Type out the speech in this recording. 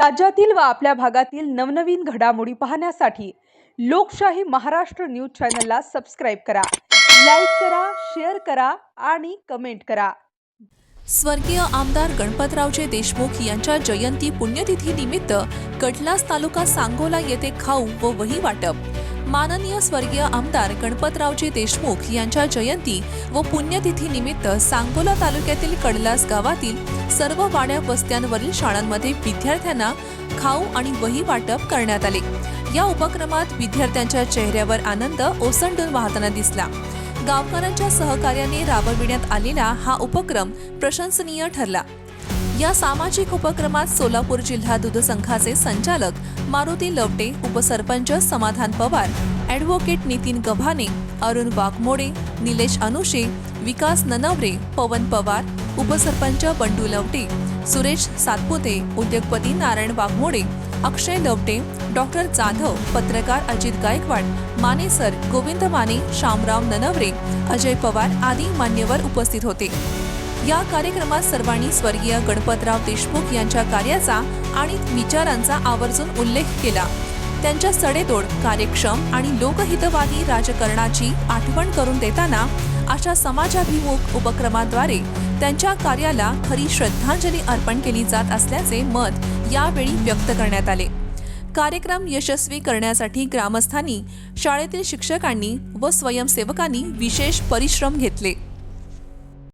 राज्यातील व आपल्या भागातील नवनवीन घडामोडी पाहण्यासाठी लोकशाही महाराष्ट्र न्यूज चॅनलला सबस्क्राईब करा लाईक करा शेअर करा आणि कमेंट करा. स्वर्गीय आमदार गणपतरावजे देशमुख यांच्या जयंती पुण्यतिथी निमित्त कटलास तालुका सांगोला येथे खाऊ व वही वाटप. माननीय स्वर्गीय आमदार गणपतरावजी देशमुख यांच्या जयंती व पुण्यतिथीनिमित्त सांगोला तालुक्यातील कडलास गावातील सर्व वाड्या वस्त्यांवरील शाळांमध्ये विद्यार्थ्यांना खाऊ आणि वही वाटप करण्यात आले. या उपक्रमात विद्यार्थ्यांच्या चेहऱ्यावर आनंद ओसंडून वाहताना दिसला. गावकऱ्यांच्या सहकार्याने राबविण्यात आलेला हा उपक्रम प्रशंसनीय ठरला. या सामाजिक उपक्रमात सोलापूर जिल्हा दूध संघाचे संचालक मारुती लवटे उपसरपंच समाधान पवार ॲडव्होकेट नितीन गव्हाणे अरुण वाघमोडे निलेश अनुशे विकास ननवरे पवन पवार उपसरपंच बंडू लवटे सुरेश सातपुते उद्योगपती नारायण वाघमोडे अक्षय लवटे डॉक्टर जाधव पत्रकार अजित गायकवाड माने सर गोविंद माने शामराव ननवरे अजय पवार आदी मान्यवर उपस्थित होते. या कार्यक्रमात सर्वांनी स्वर्गीय गणपतराव देशमुख यांच्या कार्याचा आणि विचारांचा आवर्जून उल्लेख केला. त्यांच्या सडेतोड कार्यक्षम आणि लोकहितवादी राजकारणाची आठवण करून देताना अशा समाजाभिमुख उपक्रमाद्वारे त्यांच्या कार्याला खरी श्रद्धांजली अर्पण केली जात असल्याचे मत यावेळी व्यक्त करण्यात आले. कार्यक्रम यशस्वी करण्यासाठी ग्रामस्थांनी शाळेतील शिक्षकांनी व स्वयंसेवकांनी विशेष परिश्रम घेतले.